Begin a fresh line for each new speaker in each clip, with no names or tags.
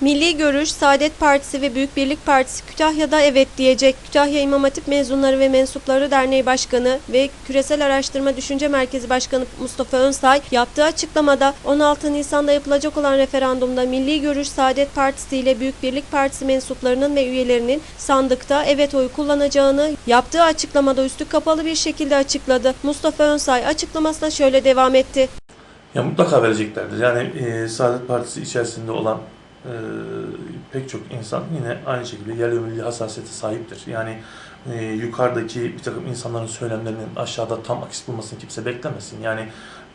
Milli Görüş, Saadet Partisi ve Büyük Birlik Partisi Kütahya'da evet diyecek. Kütahya İmam Hatip Mezunları ve Mensupları Derneği Başkanı ve Küresel Araştırma Düşünce Merkezi Başkanı Mustafa Önsay yaptığı açıklamada 16 Nisan'da yapılacak olan referandumda Milli Görüş, Saadet Partisi ile Büyük Birlik Partisi mensuplarının ve üyelerinin sandıkta evet oyu kullanacağını yaptığı açıklamada üstü kapalı bir şekilde açıkladı. Mustafa Önsay açıklamasına şöyle devam etti.
Ya mutlaka vereceklerdir. Yani e, Saadet Partisi içerisinde olan e, pek çok insan yine aynı şekilde yerli milli hassasiyete sahiptir. Yani e, yukarıdaki bir takım insanların söylemlerinin aşağıda tam aks bulmasını kimse beklemesin. Yani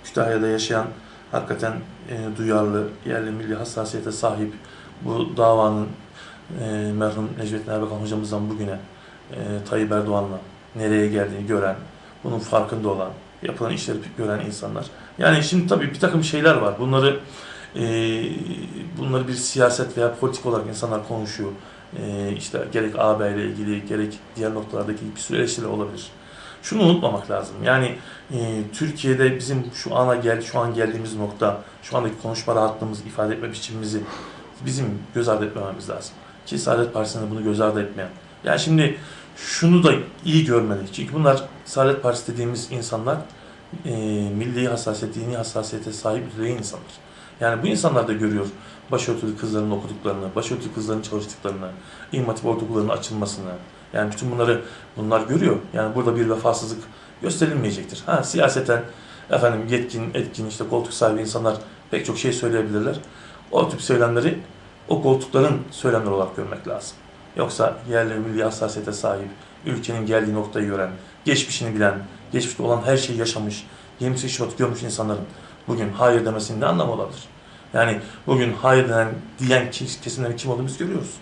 Kütahya'da yaşayan hakikaten e, duyarlı, yerli milli hassasiyete sahip bu davanın e, merhum Necmettin Erbakan hocamızdan bugüne e, Tayyip Erdoğan'la nereye geldiğini gören, bunun farkında olan, yapılan işleri gören insanlar. Yani şimdi tabii bir takım şeyler var. Bunları e, bunları bir siyaset veya politik olarak insanlar konuşuyor. E, işte gerek AB ile ilgili gerek diğer noktalardaki bir sürü eleştiriler olabilir. Şunu unutmamak lazım. Yani e, Türkiye'de bizim şu ana gel şu an geldiğimiz nokta, şu andaki konuşma rahatlığımız, ifade etme biçimimizi bizim göz ardı etmememiz lazım. Ki Saadet Partisi'nde bunu göz ardı etmeyen. Yani şimdi şunu da iyi görmeli. Çünkü bunlar Saadet Partisi dediğimiz insanlar e, milli hassasiyet, dini hassasiyete sahip yüreği insanlar. Yani bu insanlar da görüyor başörtülü kızların okuduklarını, başörtülü kızların çalıştıklarını, İmam Hatip ortaokullarının açılmasını. Yani bütün bunları bunlar görüyor. Yani burada bir vefasızlık gösterilmeyecektir. Ha siyaseten efendim yetkin, etkin, işte koltuk sahibi insanlar pek çok şey söyleyebilirler. O tip söylemleri o koltukların söylemleri olarak görmek lazım. Yoksa yerli milli hassasiyete sahip, ülkenin geldiği noktayı gören, geçmişini bilen, geçmişte olan her şeyi yaşamış, 28 Şubat görmüş insanların bugün hayır demesinin ne anlamı olabilir? Yani bugün hayır denen, diyen kesimlerin kim olduğunu biz görüyoruz.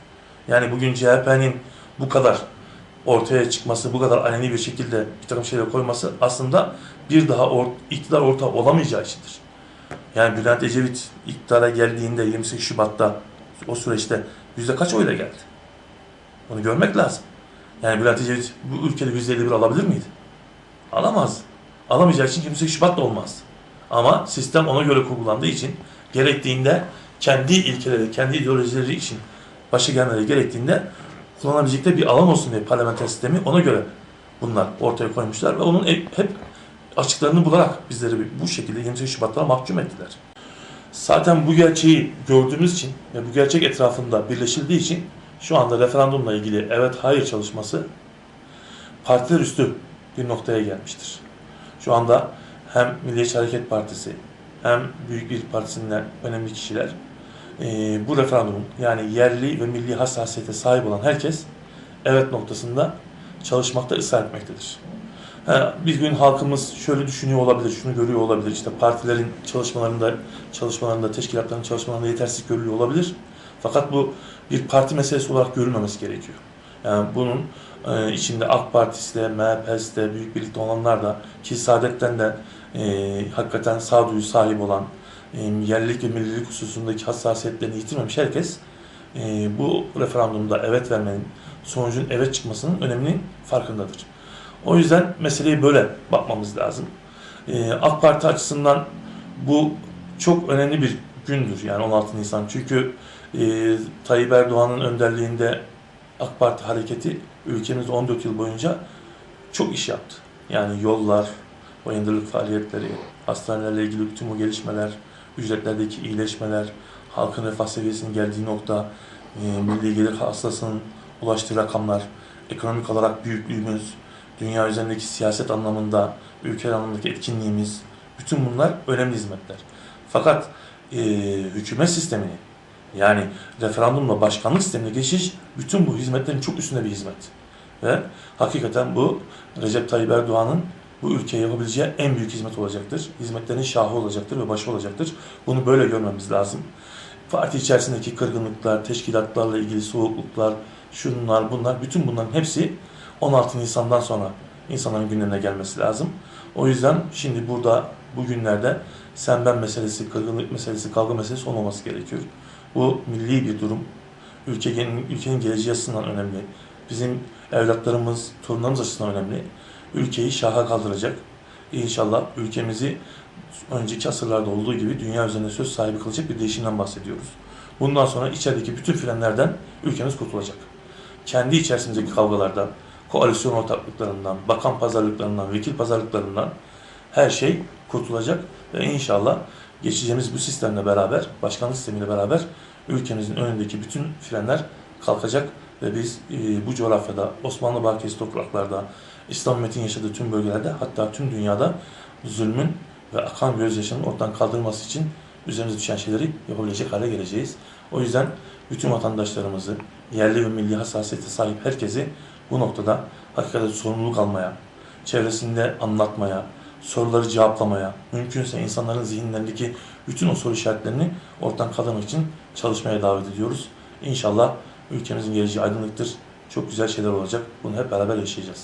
Yani bugün CHP'nin bu kadar ortaya çıkması, bu kadar aleni bir şekilde bir takım şeyler koyması aslında bir daha or iktidar ortağı olamayacağı içindir. Yani Bülent Ecevit iktidara geldiğinde 28 Şubat'ta o süreçte yüzde kaç oyla geldi? Bunu görmek lazım. Yani Bülent Ecevit bu ülkede yüzde 51 alabilir miydi? Alamaz. Alamayacağı için 28 Şubat da olmaz. Ama sistem ona göre kurgulandığı için gerektiğinde kendi ilkeleri, kendi ideolojileri için başa gelmeleri gerektiğinde kullanabilecekleri bir alan olsun diye parlamenter sistemi ona göre bunlar ortaya koymuşlar ve onun hep hep açıklarını bularak bizleri bu şekilde 28 Şubat'ta mahkum ettiler. Zaten bu gerçeği gördüğümüz için ve bu gerçek etrafında birleşildiği için şu anda referandumla ilgili evet hayır çalışması partiler üstü bir noktaya gelmiştir. Şu anda hem Milliyetçi Hareket Partisi hem Büyük Birlik Partisi'nden önemli kişiler e, bu referandumun yani yerli ve milli hassasiyete sahip olan herkes evet noktasında çalışmakta ısrar etmektedir. Ha, bir gün halkımız şöyle düşünüyor olabilir, şunu görüyor olabilir. İşte partilerin çalışmalarında, çalışmalarında, teşkilatların çalışmalarında yetersiz görülüyor olabilir. Fakat bu bir parti meselesi olarak görülmemesi gerekiyor. Yani bunun e, içinde AK Partisi de, MHP'si de, Büyük Birlikte olanlar da ki Saadet'ten de e, hakikaten sağduyu sahip olan, e, yerlilik ve millilik hususundaki hassasiyetlerini yitirmemiş herkes e, bu referandumda evet vermenin, sonucun evet çıkmasının öneminin farkındadır. O yüzden meseleye böyle bakmamız lazım. E, AK Parti açısından bu çok önemli bir gündür yani 16 Nisan. Çünkü e, Tayyip Erdoğan'ın önderliğinde AK Parti hareketi ülkemizde 14 yıl boyunca çok iş yaptı. Yani yollar, bayındırlık faaliyetleri, hastanelerle ilgili tüm o gelişmeler, ücretlerdeki iyileşmeler, halkın refah seviyesinin geldiği nokta, e, milli gelir hasılasının ulaştığı rakamlar, ekonomik olarak büyüklüğümüz, dünya üzerindeki siyaset anlamında, ülke anlamındaki etkinliğimiz, bütün bunlar önemli hizmetler. Fakat e, hükümet sistemini, yani referandumla başkanlık sistemine geçiş bütün bu hizmetlerin çok üstünde bir hizmet. Ve hakikaten bu Recep Tayyip Erdoğan'ın bu ülkeye yapabileceği en büyük hizmet olacaktır. Hizmetlerin şahı olacaktır ve başı olacaktır. Bunu böyle görmemiz lazım. Parti içerisindeki kırgınlıklar, teşkilatlarla ilgili soğukluklar, şunlar bunlar, bütün bunların hepsi 16 Nisan'dan sonra insanların gündemine gelmesi lazım. O yüzden şimdi burada bugünlerde sen ben meselesi, kırgınlık meselesi, kavga meselesi olmaması gerekiyor. Bu milli bir durum. Ülkenin, ülkenin geleceği açısından önemli. Bizim evlatlarımız, torunlarımız açısından önemli. Ülkeyi şaha kaldıracak. İnşallah ülkemizi önceki asırlarda olduğu gibi dünya üzerinde söz sahibi kılacak bir değişimden bahsediyoruz. Bundan sonra içerideki bütün frenlerden ülkemiz kurtulacak. Kendi içerisindeki kavgalardan, koalisyon ortaklıklarından, bakan pazarlıklarından, vekil pazarlıklarından her şey kurtulacak ve inşallah geçeceğimiz bu sistemle beraber, başkanlık sistemiyle beraber ülkemizin önündeki bütün frenler kalkacak ve biz e, bu coğrafyada, Osmanlı Bakiyesi topraklarda, İslam ümmetin yaşadığı tüm bölgelerde hatta tüm dünyada zulmün ve akan gözyaşının ortadan kaldırılması için üzerimize düşen şeyleri yapabilecek hale geleceğiz. O yüzden bütün vatandaşlarımızı, yerli ve milli hassasiyete sahip herkesi bu noktada hakikaten sorumluluk almaya, çevresinde anlatmaya, soruları cevaplamaya, mümkünse insanların zihinlerindeki bütün o soru işaretlerini ortadan kaldırmak için çalışmaya davet ediyoruz. İnşallah ülkemizin geleceği aydınlıktır. Çok güzel şeyler olacak. Bunu hep beraber yaşayacağız.